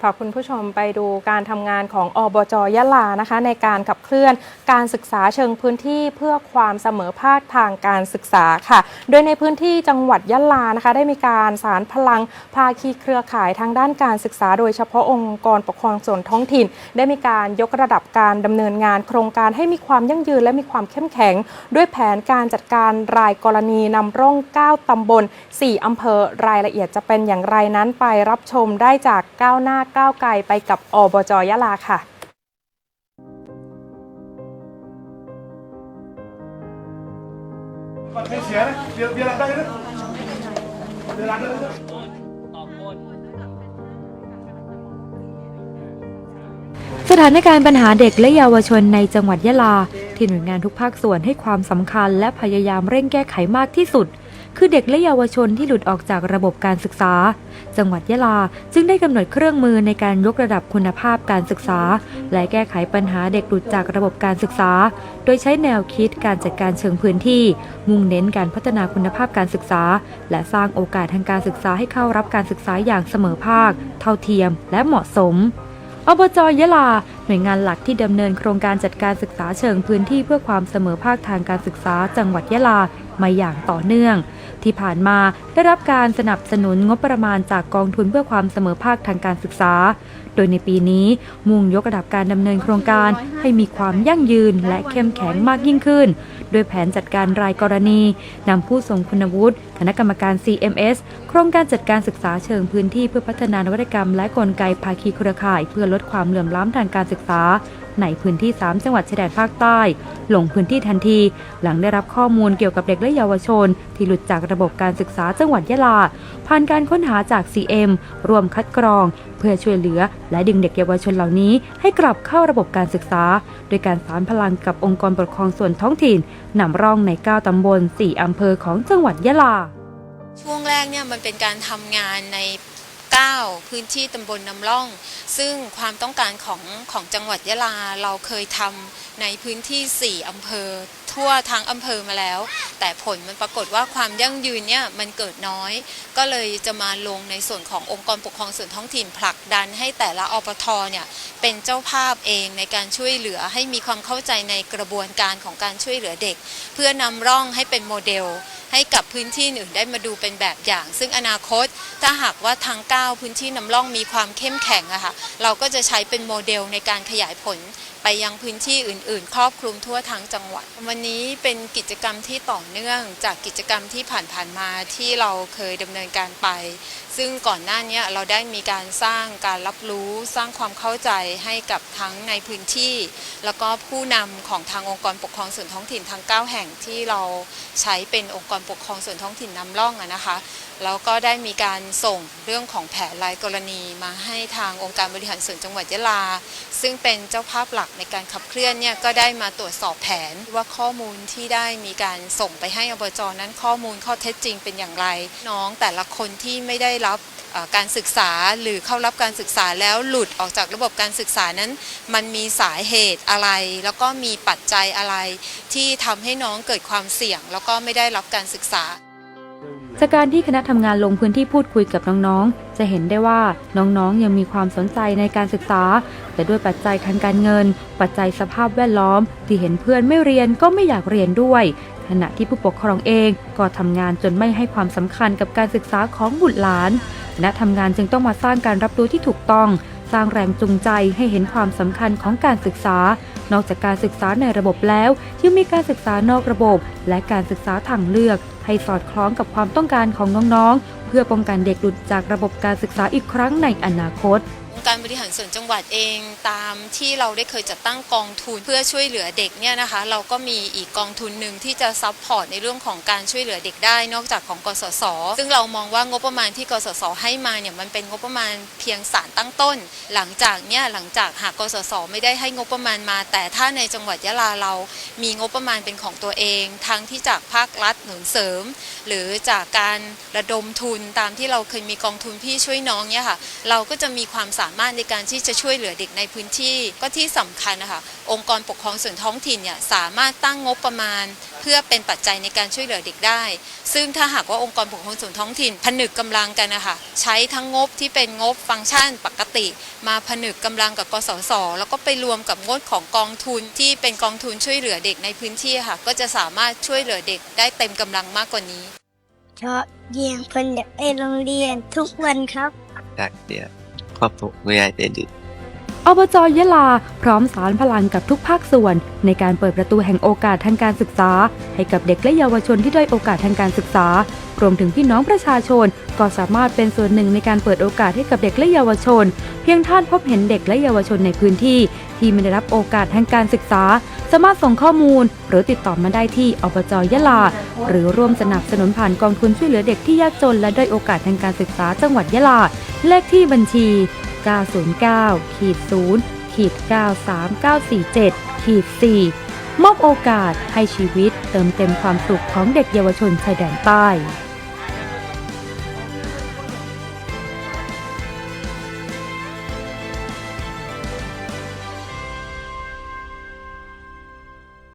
พาคุณผู้ชมไปดูการทำงานของอบจยะลานะคะ ในการขับเคลื่อนการศึกษาเชิงพื้นที่เพื่อความเสมอภาคทางการศึกษาค่ะ โดยในพื้นที่จังหวัดยะลานะคะ ได้มีการสารพลังภาคีเครือข่ายทางด้านการศึกษา โดยเฉพาะองค์กรปกครองส่วนท้องถิ่น ได้มีการยกระดับการดำเนินงานโครงการให้มีความยั่งยืนและมีความเข้มแข็ง ด้วยแผนการจัดการรายกรณีนำร่อง 9ตำบล 4อำเภอรายละเอียดจะเป็นอย่างไรนั้นไปรับชมได้จากก้าวหน้าก้าวไกลไปกับอบจยะลาค่ะก่อนไม่เสียนะเบียร์เบียร์หลังได้นะเบียร์หลังได้นะสถานการณ์ปัญหาเด็กและเยาวชนในจังหวัดยะลา ที่หน่วยงานทุกภาคส่วนให้ความสำคัญและพยายามเร่งแก้ไขมากที่สุด คือเด็กและเยาวชนที่หลุดออกจากระบบการศึกษา จังหวัดยะลาจึงได้กำหนดเครื่องมือในการยกระดับคุณภาพการศึกษา และแก้ไขปัญหาเด็กหลุดจากระบบการศึกษา โดยใช้แนวคิดการจัดการเชิงพื้นที่ มุ่งเน้นการพัฒนาคุณภาพการศึกษา และสร้างโอกาสทางการศึกษาให้เข้ารับการศึกษาอย่างเสมอภาค เท่าเทียม และเหมาะสมอบจยะลา หน่วยงานหลักที่ดำเนินโครงการจัดการศึกษาเชิงพื้นที่เพื่อความเสมอภาคทางการศึกษาจังหวัดยะลา มาอย่างต่อเนื่อง ที่ผ่านมาได้รับการสนับสนุนงบประมาณจากกองทุนเพื่อความเสมอภาคทางการศึกษา โดยในปีนี้มุ่งยกระดับการดำเนินโครงการให้มีความยั่งยืนและเข้มแข็งมากยิ่งขึ้น โดยแผนจัดการรายกรณีนำผู้ทรงคุณวุฒิคณะกรรมการ CMS โครงการจัดการศึกษาเชิงพื้นที่เพื่อพัฒนานวัตกรรม และกลไกภาคีเครือข่าย เพื่อลดความเหลื่อมล้ำทางการศึกษา ในพื้นที่ 3 จังหวัดชายแดนภาคใต้ ลงพื้นที่ทันที หลังได้รับข้อมูลเกี่ยวกับเด็กและเยาวชน ที่หลุดจากระบบการศึกษาจังหวัดยะลา ผ่านการค้นหาจาก CM รวมคัดกรอง เพื่อช่วยเหลือ และดึงเด็กเยาวชนเหล่านี้ ให้กลับเข้าระบบการศึกษา โดยการสานพลังกับองค์กรปกครองส่วนท้องถิ่นนำร่องใน 9ตำบล 4อำเภอของจังหวัดยะลาช่วงแรกเนี่ยมันเป็นการทำงานใน 9 พื้นที่ตำบลนำร่อง ซึ่งความต้องการของของจังหวัดยะลาเราเคยทำในพื้นที่ 4 อำเภอ ทั่วทั้งอำเภอมาแล้ว แต่ผลมันปรากฏว่าความยั่งยืนเนี่ยมันเกิดน้อย ก็เลยจะมาลงในส่วนขององค์กรปกครองส่วนท้องถิ่นผลักดันให้แต่ละอปทเนี่ยเป็นเจ้าภาพเองในการช่วยเหลือให้มีความเข้าใจในกระบวนการของการช่วยเหลือเด็ก เพื่อนำร่องให้เป็นโมเดล ให้กับพื้นที่อื่นได้มาดูเป็นแบบอย่าง ซึ่งอนาคตถ้าหากว่าทั้ง9 พื้นที่นำร่องมีความเข้มแข็งอะค่ะเราก็จะใช้เป็นโมเดลในการขยายผล ไปยังพื้นที่อื่น ๆ ครอบคลุมทั่วทั้งจังหวัด วันนี้เป็นกิจกรรมที่ต่อเนื่องจากกิจกรรมที่ผ่านๆมาที่เราเคยดำเนินการไป ซึ่งก่อนหน้านี้เราได้มีการสร้างการรับรู้สร้างความเข้าใจให้กับทั้งในพื้นที่ แล้วก็ผู้นำของทางองค์กรปกครองส่วนท้องถิ่นทั้ง 9 แห่งที่เราใช้เป็นองค์กรปกครองส่วนท้องถิ่นนำร่องนะคะแล้วก็ได้มีการส่งเรื่องของแผนรายกรณีมาให้ทางองค์การบริหารส่วนจังหวัดยะลา ซึ่งเป็นเจ้าภาพหลักในการขับเคลื่อนเนี่ยก็ได้มาตรวจสอบแผนว่าข้อมูลที่ได้มีการส่งไปให้อบจนั้นข้อมูลข้อเท็จจริงเป็นอย่างไร น้องแต่ละคนที่ไม่ได้รับการศึกษาหรือเข้ารับการศึกษาแล้วหลุดออกจากระบบการศึกษานั้น มันมีสาเหตุอะไร แล้วก็มีปัจจัยอะไร ที่ทำให้น้องเกิดความเสี่ยง แล้วก็ไม่ได้รับการศึกษา จากการที่คณะทำงานลงพื้นที่พูดคุยกับน้องๆ จะเห็นได้ว่าน้องๆ ยังมีความสนใจในการศึกษา แต่ด้วยปัจจัยทางการเงิน ปัจจัยสภาพแวดล้อม ที่เห็นเพื่อนไม่เรียนก็ไม่อยากเรียนด้วย ขณะที่ผู้ปกครองเองก็ทำงานจนไม่ให้ความสำคัญกับการศึกษาของบุตรหลานคณะทำงานจึงต้องมาสร้างการรับรู้ที่ถูกต้องสร้างแรงจูงใจให้เห็นความสำคัญของการศึกษา นอกจากการศึกษาในระบบแล้ว ยังมีการศึกษานอกระบบ และการศึกษาทางเลือก ให้สอดคล้องกับความต้องการของน้องๆ เพื่อป้องกันเด็กหลุดจากระบบการศึกษาอีกครั้งในอนาคต ค์การบริหารส่วนจังหวัดเองตามที่เราได้เคยจัดตั้งกองทุนเพื่อช่วยเหลือเด็กเนี่ยนะคะเราก็มีอีกกองทุนหนึ่งที่จะซัพพอร์ตในเรื่องของการช่วยเหลือเด็กได้นอกจากของกสศซึ่งเรามองว่างบประมาณที่กสศให้มาเนี่ยมันเป็นงบประมาณเพียงสารตั้งต้น หลังจากเนี่ยหลังจากหากกสศไม่ได้ให้งบประมาณมา แต่ถ้าในจังหวัดยะลาเรามีงบประมาณเป็นของตัวเองทั้งที่จากภาครัฐหนุนเสริม หรือจากการระดมทุนตามที่เราเคยมีกองทุนพี่ช่วยน้องเนี่ยค่ะเราก็จะมีความสามามารถในการที่จะช่วยเหลือเด็กในพื้นที่ ก็ที่สำคัญนะคะองค์กรปกครองส่วนท้องถิ่นเนี่ยสามารถตั้งงบประมาณ เพื่อเป็นปัจจัยในการช่วยเหลือเด็กได้ ซึ่งถ้าหากว่าองค์กรปกครองส่วนท้องถิ่น ผนึกกำลังกันนะคะใช้ทั้งงบที่เป็นงบฟังก์ชันปกติ มาผนึกกำลังกับกสศแล้วก็ไปรวมกับงบของกองทุนที่เป็นกองทุนช่วยเหลือเด็กในพื้นที่ค่ะ ก็จะสามารถช่วยเหลือเด็กได้เต็มกำลังมากกว่านี้เพราะเยี่ยงเพิ่นอยากไปโรงเรียนทุกวันครับจา กเดียวคร อบจอยะลา พร้อมสารพลังกับทุกภาคส่วน ในการเปิดประตูแห่งโอกาสทางการศึกษา ให้กับเด็กและเยาวชนที่ด้อยโอกาสทางการศึกษารวมถึงพี่น้องประชาชน ก็สามารถเป็นส่วนหนึ่งในการเปิดโอกาสให้กับเด็กและเยาวชน เพียงท่านพบเห็นเด็กและเยาวชนในพื้นที่ ที่ไม่ได้รับโอกาสทางการศึกษา สามารถส่งข้อมูล หรือติดต่อมาได้ที่อบจยะลา หรือร่วมสนับสนุนผ่านกองทุนช่วยเหลือเด็กที่ยากจนและด้อยโอกาสทางการศึกษาจังหวัดยะลา เลขที่บัญชี 909ขีด0ขีด93947ขีด4มอบโอกาสให้ชีวิตเติมเต็มความสุขของเด็กเยาวชนชายแดนใต้